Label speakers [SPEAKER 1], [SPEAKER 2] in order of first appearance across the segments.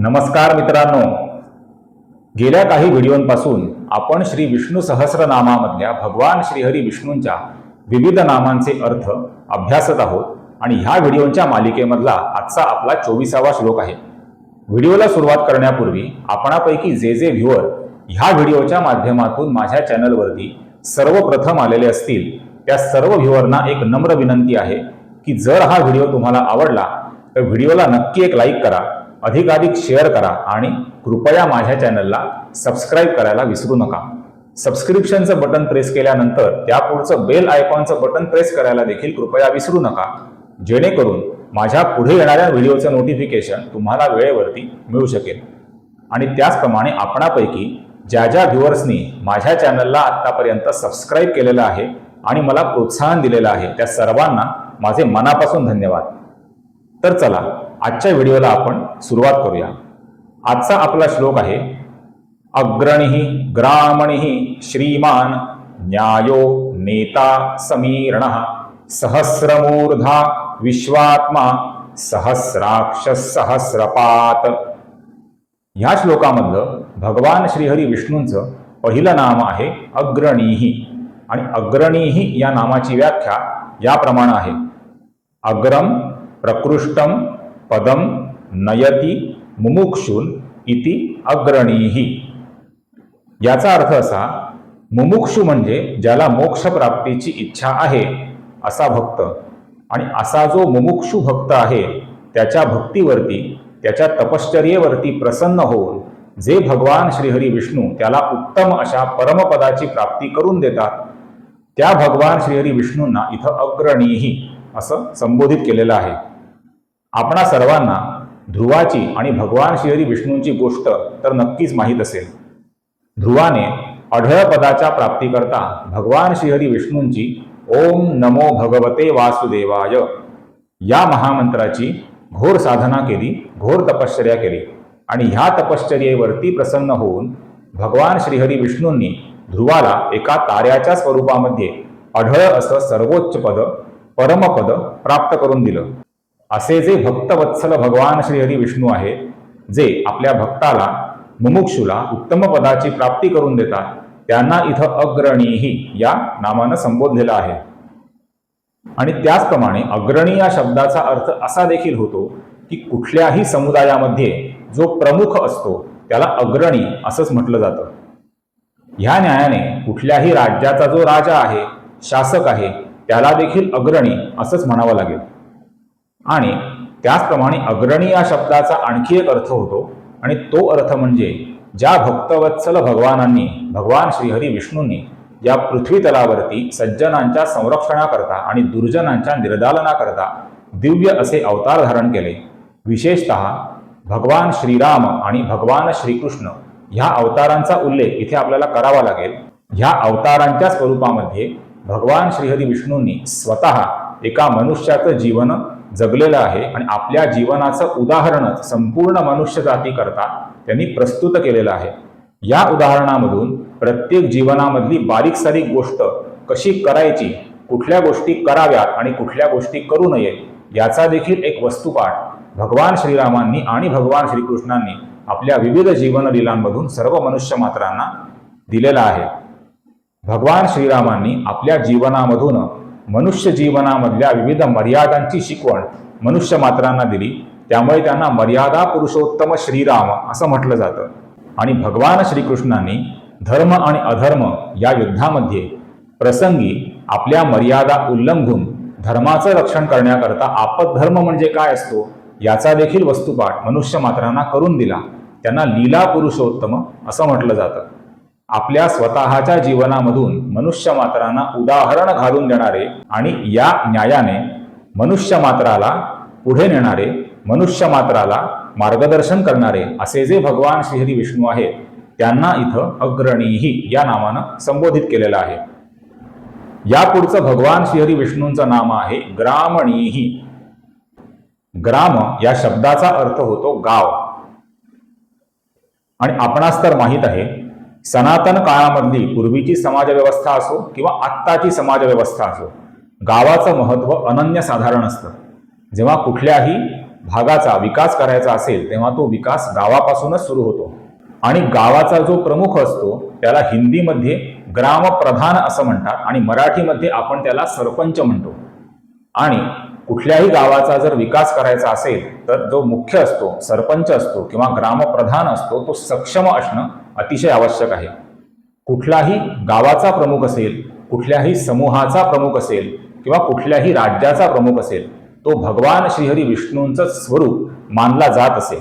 [SPEAKER 1] नमस्कार मित्रांनो. गेल्या काही व्हिडिओंपासून आपण श्री विष्णू सहस्रनामामधल्या भगवान श्रीहरी विष्णूंच्या विविध नामांचे अर्थ अभ्यासत आहोत आणि ह्या व्हिडिओंच्या मालिकेमधला आजचा आपला चोवीसावा श्लोक आहे. व्हिडिओला सुरुवात करण्यापूर्वी आपणापैकी जे जे व्ह्युअर ह्या व्हिडिओच्या माध्यमातून माझ्या चॅनलवरती सर्वप्रथम आलेले असतील त्या सर्व व्ह्युअरना एक नम्र विनंती आहे की जर हा व्हिडिओ तुम्हाला आवडला तर व्हिडिओला नक्की एक लाईक करा अधिकाधिक शेअर करा आणि कृपया माझ्या चॅनलला सबस्क्राईब करायला विसरू नका. सबस्क्रिप्शनचं बटन प्रेस केल्यानंतर त्यापुढचं बेल आयकॉनचं बटन प्रेस करायला देखील कृपया विसरू नका. जेणेकरून माझ्या पुढे येणाऱ्या व्हिडिओचं नोटिफिकेशन तुम्हाला वेळेवरती मिळू शकेल. आणि त्याचप्रमाणे आपणापैकी ज्या ज्या व्ह्युअर्सनी माझ्या चॅनलला आत्तापर्यंत सबस्क्राईब केलेलं आहे आणि मला प्रोत्साहन दिलेलं आहे त्या सर्वांना माझे मनापासून धन्यवाद. तर चला आजच्या व्हिडिओला आपण सुरुवात करूया. आजचा आपला श्लोक आहे अग्रणीः ग्रामणिः श्रीमान न्यायो नेता समीरण सहस्रमूर्धा विश्वात्मा सहस्राक्ष सहस्रपात. ह्या श्लोकामधलं भगवान श्रीहरी विष्णूंचं पहिलं नाम आहे अग्रणीही आणि अग्रणीही या नामाची व्याख्या याप्रमाणे आहे. अग्रम प्रकृष्टम पदम नयती मुमुक्षून इति अग्रणीही. याचा अर्थ असा मुमुक्षू म्हणजे ज्याला मोक्षप्राप्तीची इच्छा आहे असा भक्त. आणि असा जो मुमुक्षू भक्त आहे त्याच्या भक्तीवरती त्याच्या तपश्चर्येवरती प्रसन्न होऊन जे भगवान श्रीहरी विष्णू त्याला उत्तम अशा परमपदाची प्राप्ती करून देतात त्या भगवान श्रीहरी विष्णूंना इथं अग्रणीही असं संबोधित केलेलं आहे. आपणा सर्वांना ध्रुवाची आणि भगवान श्रीहरी विष्णूंची गोष्ट तर नक्कीच माहीत असेल. ध्रुवाने अढळ पदाच्या प्राप्तीकरता भगवान श्रीहरी विष्णूंची ओम नमो भगवते वासुदेवाय या महामंत्राची घोर साधना केली घोर तपश्चर्या केली. आणि ह्या तपश्चर्येवरती प्रसन्न होऊन भगवान श्रीहरी विष्णूंनी ध्रुवाला एका ताऱ्याच्या स्वरूपामध्ये अढळ असं सर्वोच्च पद परमपद प्राप्त करून दिलं. असे जे भक्तवत्सल भगवान श्रीहरी विष्णू आहेत जे आपल्या भक्ताला मुमुक्षुला उत्तम पदाची प्राप्ती करून देतात त्यांना इथं अग्रणीही या नामानं संबोधलेलं आहे. आणि त्याचप्रमाणे अग्रणी या शब्दाचा अर्थ असा देखील होतो की कुठल्याही समुदायामध्ये जो प्रमुख असतो त्याला अग्रणी असंच म्हटलं जातं. ह्या न्यायाने कुठल्याही राज्याचा जो राजा आहे शासक आहे त्याला देखील अग्रणी असंच म्हणावं लागेल. आणि त्याचप्रमाणे अग्रणी या शब्दाचा आणखी एक अर्थ होतो आणि तो अर्थ म्हणजे ज्या भक्तवत्सल भगवानांनी भगवान श्रीहरी विष्णूंनी या पृथ्वी तलावरती सज्जनांच्या संरक्षणाकरता आणि दुर्जनांच्या निर्दालनाकरता दिव्य असे अवतार धारण केले. विशेषत भगवान श्रीराम आणि भगवान श्रीकृष्ण ह्या अवतारांचा उल्लेख इथे आपल्याला करावा लागेल. ह्या अवतारांच्या स्वरूपामध्ये भगवान श्रीहरी विष्णूंनी स्वतः एका मनुष्याचं जीवन जगलेलं आहे आणि आपल्या जीवनाचं उदाहरणच संपूर्ण मनुष्य जातीकरता त्यांनी प्रस्तुत केलेलं आहे. या उदाहरणामधून प्रत्येक जीवनामधली बारीक सारीक गोष्ट कशी करायची कुठल्या गोष्टी कराव्यात आणि कुठल्या गोष्टी करू नये याचा देखील एक वस्तुपाठ भगवान श्रीरामांनी आणि भगवान श्रीकृष्णांनी आपल्या विविध जीवनलीलांमधून सर्व मनुष्य मात्रांना दिलेला आहे. भगवान श्रीरामांनी आपल्या जीवनामधून मनुष्य जीवनामधल्या विविध मर्यादांची शिकवण मनुष्य मात्रांना दिली त्यामुळे त्यांना मर्यादा पुरुषोत्तम श्रीराम असं म्हटलं जातं. आणि भगवान श्रीकृष्णांनी धर्म आणि अधर्म या युद्धामध्ये प्रसंगी आपल्या मर्यादा उल्लंघून धर्माचं रक्षण करण्याकरता आपद्धर्म म्हणजे काय असतो याचा देखील वस्तुपाठ मनुष्य मात्रांना करून दिला. त्यांना लीला पुरुषोत्तम असं म्हटलं जातं. आपल्या स्वतःच्या जीवनामधून मनुष्य मात्रांना उदाहरण घालून देणारे आणि या न्यायाने मनुष्य मात्राला पुढे नेणारे मनुष्य मात्राला मार्गदर्शन करणारे असे जे भगवान श्रीहरी विष्णू आहेत त्यांना इथं अग्रणीही या नावानं संबोधित केलेलं आहे. यापुढचं भगवान श्रीहरी विष्णूंचं नाम आहे ग्रामणीही. ग्राम या शब्दाचा अर्थ होतो गाव. आणि आपणास तर माहीत आहे सनातन काळामधली पूर्वीची समाजव्यवस्था असो किंवा आत्ताची समाजव्यवस्था असो गावाचं महत्त्व अनन्यसाधारण असतं. जेव्हा कुठल्याही भागाचा विकास करायचा असेल तेव्हा तो विकास गावापासूनच सुरू होतो. आणि गावाचा जो प्रमुख असतो त्याला हिंदीमध्ये ग्रामप्रधान असं म्हणतात आणि मराठीमध्ये आपण त्याला सरपंच म्हणतो. आणि कुठल्याही गावाचा जर विकास करायचा असेल तर जो मुख्य असतो सरपंच असतो किंवा ग्रामप्रधान असतो तो सक्षम असणं अतिशय आवश्यक आहे. कुठलाही गावाचा प्रमुख असेल कुठल्याही समूहाचा प्रमुख असेल किंवा कुठल्याही राज्याचा प्रमुख असेल तो भगवान श्रीहरी विष्णूंचं स्वरूप मानला जात असेल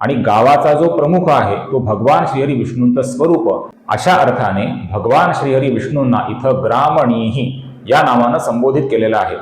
[SPEAKER 1] आणि गावाचा जो प्रमुख आहे तो भगवान श्रीहरी विष्णूंचं स्वरूप अशा अर्थाने भगवान श्रीहरी विष्णूंना इथं ग्रामणीही या नावानं संबोधित केलेलं आहे.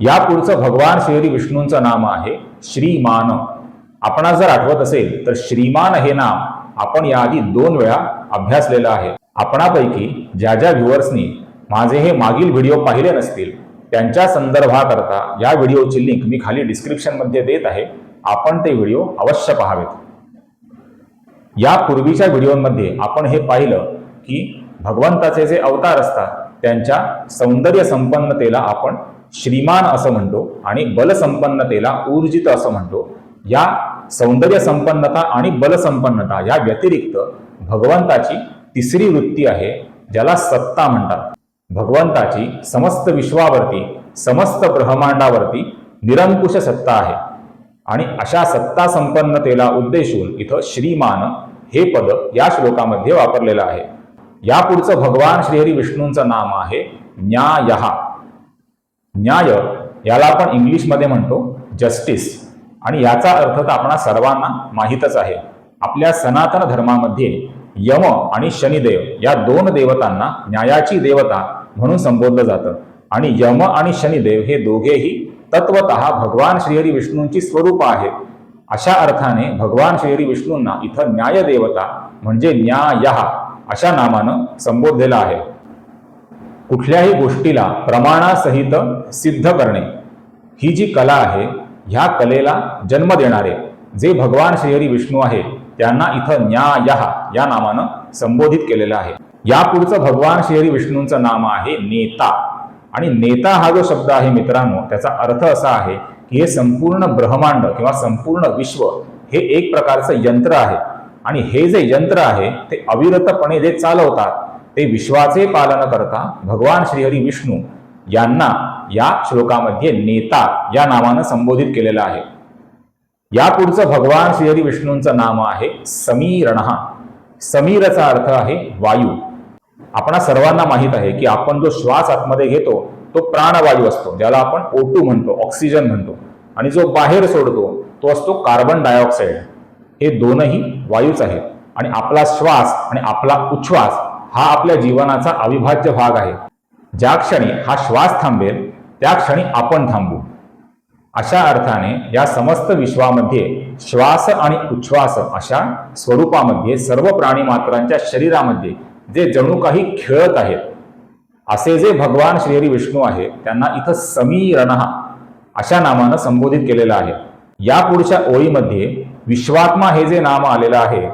[SPEAKER 1] या पुढचं भगवान श्रीहरी विष्णूंचं नाम आहे श्रीमान. आपणास जर आठवत असेल तर श्रीमान हे नाम आपण याआधी दोन वेळा अभ्यासलेलं आहे. आपणापैकी ज्या ज्या व्ह्युअर्सनी माझे हे मागील व्हिडिओ पाहिले नसतील त्यांच्या संदर्भाकरता या व्हिडिओची लिंक मी खाली डिस्क्रिप्शनमध्ये देत आहे. आपण ते व्हिडिओ अवश्य पाहावेत. या पूर्वीच्या व्हिडिओमध्ये आपण हे पाहिलं की भगवंताचे जे अवतार असतात त्यांच्या सौंदर्य संपन्नतेला आपण श्रीमान असं म्हणतो आणि बलसंपन्नतेला ऊर्जित असं म्हणतो. या सौंदर्य संपन्नता आणि बलसंपन्नता या व्यतिरिक्त भगवंताची तिसरी वृत्ती आहे ज्याला सत्ता म्हणतात. भगवंताची समस्त विश्वावरती समस्त ब्रह्मांडावरती निरंकुश सत्ता आहे. आणि अशा सत्ता संपन्नतेला उद्देशून इथं श्रीमान हे पद या श्लोकामध्ये वापरलेलं आहे. या पुढचं भगवान श्रीहरी विष्णूंचं नाम आहे न्यायहा न्याय याला आपण इंग्लिशमध्ये म्हणतो जस्टिस. आणि याचा अर्थ तर आपणा सर्वांना माहीतच आहे. आपल्या सनातन धर्मामध्ये यम आणि शनिदेव या दोन देवतांना न्यायाची देवता म्हणून संबोधलं जातं. आणि यम आणि शनिदेव हे दोघेही तत्वत भगवान श्रीहरी विष्णूंची स्वरूप आहेत. अशा अर्थाने भगवान श्रीहरी विष्णूंना इथं न्यायदेवता म्हणजे न्यायः अशा नामानं संबोधलेलं आहे. कुठल्याही गोष्टीला प्रमाणासहित सिद्ध करणे ही जी कला आहे ह्या कलेला जन्म देणारे जे भगवान श्रीहरी विष्णू आहे त्यांना इथं न्याय या नामानं संबोधित केलेलं आहे. या पुढचं भगवान श्रीहरी विष्णूंचं नाम आहे नेता. आणि नेता हा जो शब्द आहे मित्रांनो त्याचा अर्थ असा आहे की हे संपूर्ण ब्रह्मांड किंवा संपूर्ण विश्व हे एक प्रकारचं यंत्र आहे. आणि हे जे यंत्र आहे ते अविरतपणे जे चालवतात ते विश्वाचे पालन करता भगवान श्रीहरी विष्णू यांना या श्लोकामध्ये नेता या नावानं संबोधित केलेलं आहे. या पुढचं भगवान श्रीहरी विष्णूंचं नाम आहे समीरणहा समीरचा अर्थ आहे वायू. आपणा सर्वांना माहीत आहे की आपण जो श्वास आतमध्ये घेतो तो प्राणवायू असतो ज्याला आपण ओटू म्हणतो ऑक्सिजन म्हणतो. आणि जो बाहेर सोडतो तो असतो कार्बन डायऑक्साईड हे दोनही वायूच आहेत. आणि आपला श्वास आणि आपला उच्छ्वास हा आपल्या जीवनाचा अविभाज्य भाग आहे. ज्या क्षणी हा श्वास थांबेल त्या क्षणी आपण थांबू. अशा अर्थाने या समस्त विश्वामध्ये श्वास आणि उच्छ्वास अशा स्वरूपामध्ये सर्व प्राणी मात्रांच्या शरीरामध्ये जे जणू काही खेळत आहेत असे जे भगवान श्रीहरी विष्णू आहे त्यांना इथं समीरणहा अशा नामानं संबोधित केलेलं आहे. या पुढच्या ओळीमध्ये विश्वात्मा हे जे नाम आलेलं आहे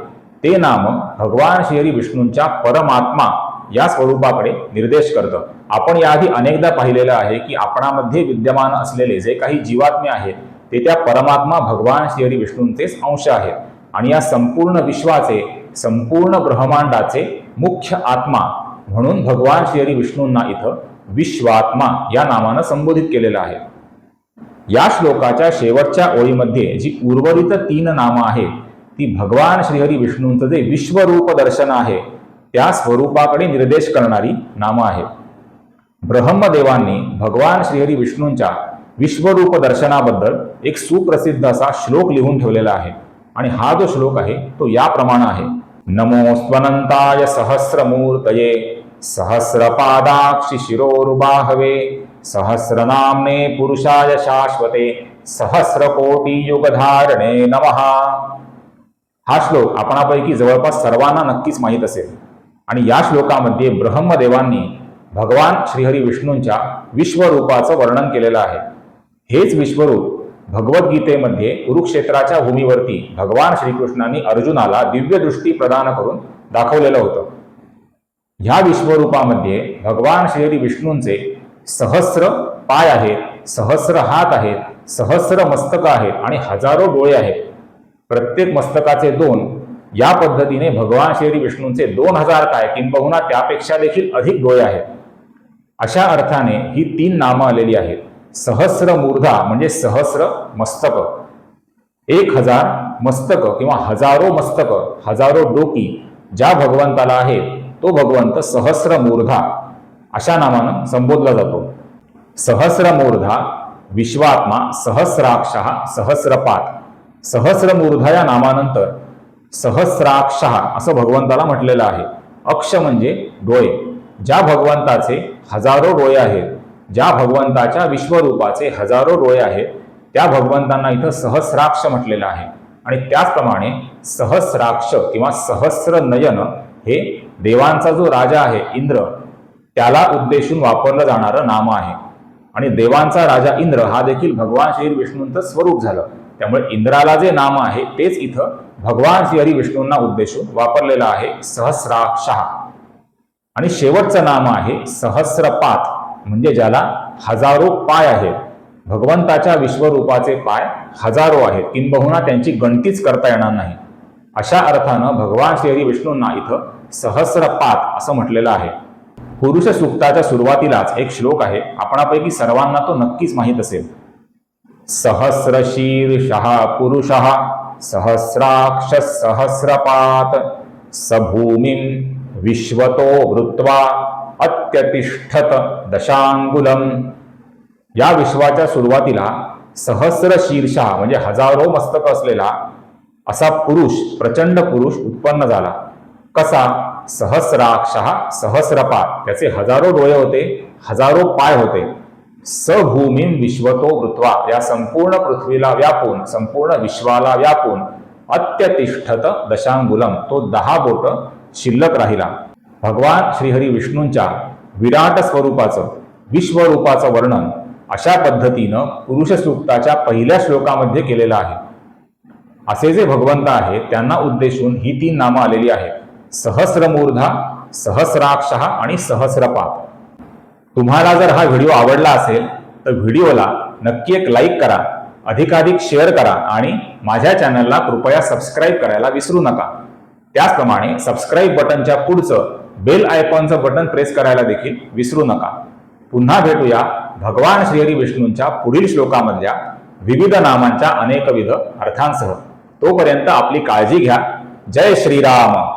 [SPEAKER 1] ते नाम भगवान श्रीहरी विष्णूंच्या परमात्मा या स्वरूपाकडे निर्देश करतं. आपण याआधी अनेकदा पाहिलेलं आहे की आपणामध्ये विद्यमान असलेले जे काही जीवात्मे आहेत ते त्या परमात्मा भगवान श्रीहरी विष्णूंचेच अंश आहेत. आणि या संपूर्ण विश्वाचे संपूर्ण ब्रह्मांडाचे मुख्य आत्मा म्हणून भगवान श्रीहरी विष्णूंना इथं विश्वात्मा या नावानं संबोधित केलेलं आहे. या श्लोकाच्या शेवटच्या ओळीमध्ये जी उर्वरित तीन नामं आहेत ती भगवान श्रीहरी विष्णूंचं जे विश्वरूप दर्शन आहे त्या स्वरूपाकडे निर्देश करणारी नामं आहेत. ब्रह्मदेवांनी भगवान श्रीहरी विष्णूंच्या विश्वरूप दर्शनाबद्दल एक सुप्रसिद्ध असा श्लोक लिहून ठेवलेला आहे. आणि हा जो श्लोक आहे तो याप्रमाणे आहे. नमो स्वनंताय सहस्रमूर्तये सहस्रपादाक्षि शिरोरुबाहवे सहस्रनाम्ने पुरुषाय शाश्वते सहस्रकोटी युगधारणे नमः. हा श्लोक आपणापैकी जवळपास सर्वांना नक्कीच माहीत असेल. आणि या श्लोकामध्ये ब्रह्मदेवांनी भगवान श्रीहरी विष्णूंच्या विश्वरूपाचं वर्णन केलेलं आहे. हेच विश्वरूप भगवद्गीतेमध्ये कुरुक्षेत्राच्या भूमीवरती भगवान श्रीकृष्णांनी अर्जुनाला दिव्यदृष्टी प्रदान करून दाखवलेलं होतं. ह्या विश्वरूपामध्ये भगवान श्रीहरी विष्णूंचे सहस्र पाय आहेत सहस्र हात आहेत सहस्र मस्तक आहेत आणि हजारो डोळे आहेत. प्रत्येक मस्तकाचे दोन या पद्धतीने भगवान श्री विष्णूंचे दोन हजार काय किंबहुना त्यापेक्षा देखील अधिक डोळे आहेत. अशा अर्थाने ही तीन नामं आलेली आहेत. सहस्र मूर्धा म्हणजे सहस्र मस्तक. एक हजार मस्तक किंवा हजारो मस्तक हजारो डोकी ज्या भगवंताला आहेत तो भगवंत सहस्र मूर्धा अशा नामानं संबोधला जातो. सहस्र मूर्धा विश्वात्मा सहस्राक्ष सहस्रपात सहस्रमूर्धा या नामानंतर सहस्राक्ष असं भगवंताला म्हटलेलं आहे. अक्ष म्हणजे डोळे. ज्या भगवंताचे हजारो डोळे आहेत ज्या भगवंताच्या विश्वरूपाचे हजारो डोळे आहेत त्या भगवंतांना इथं सहस्राक्ष म्हटलेलं आहे. आणि त्याचप्रमाणे सहस्राक्ष किंवा सहस्र नयन हे देवांचा जो राजा आहे इंद्र त्याला उद्देशून वापरलं जाणारं नाम आहे. आणि देवांचा राजा इंद्र हा देखील भगवान श्री विष्णूंचं स्वरूप झालं. त्यामुळे इंद्राला जे नाम आहे तेच इथं भगवान श्री हरी विष्णूंना उद्देशून वापरलेलं आहे सहस्राक्षः. आणि शेवटचं नाम आहे सहस्रपात म्हणजे ज्याला हजारो पाय आहेत. भगवंताच्या विश्वरूपाचे पाय हजारो आहेत. किंबहुना त्यांची गणतीच करता येणार नाही. अशा अर्थानं भगवान श्री हरी विष्णूंना इथं सहस्रपात असं म्हटलेलं आहे. पुरुष सूक्ताच्या सुरुवातीलाच एक श्लोक आहे. आपणापैकी सर्वांना तो नक्कीच माहीत असेल. सहस्रशीर्षः पुरुषः सहस्राक्ष सहस्रपात सभूमिं विश्वतो वृत्वा अत्यतिष्ठत दशांगुलम या विश्वाच्या सुरुवातीला सहस्र शीर्षा म्हणजे हजारो मस्तक असलेला असा पुरुष प्रचंड पुरुष उत्पन्न झाला. कसा? सहस्राक्ष सहस्रपात. त्याचे हजारो डोळे होते हजारो पाय होते. सभूमीन विश्वतो वृत्वा या संपूर्ण पृथ्वीला व्यापून संपूर्ण विश्वाला व्यापून अत्यतिष्ठत दशांगुलम तो दहा बोट शिल्लक राहिला. भगवान श्रीहरी विष्णूंच्या विराट स्वरूपाचं विश्वरूपाचं वर्णन अशा पद्धतीनं पुरुष सूक्ताच्या पहिल्या श्लोकामध्ये केलेलं आहे. असे जे भगवंत आहे त्यांना उद्देशून ही तीन नामं आलेली आहेत. सहस्रमूर्धा सहस्राक्ष आणि सहस्रपाप. तुम्हाला जर हा व्हिडिओ आवडला असेल तर व्हिडिओला नक्की एक लाईक करा अधिकाधिक शेअर करा आणि माझ्या चॅनलला कृपया सबस्क्राईब करायला विसरू नका. त्याचप्रमाणे सबस्क्राईब बटनच्या पुढचं बेल आयकॉनचं बटन प्रेस करायला देखील विसरू नका. पुन्हा भेटूया भगवान श्रीहरी विष्णूंच्या पुढील श्लोकामधल्या विविध नामांच्या अनेकविध अर्थांसह. तोपर्यंत आपली काळजी घ्या. जय श्रीराम.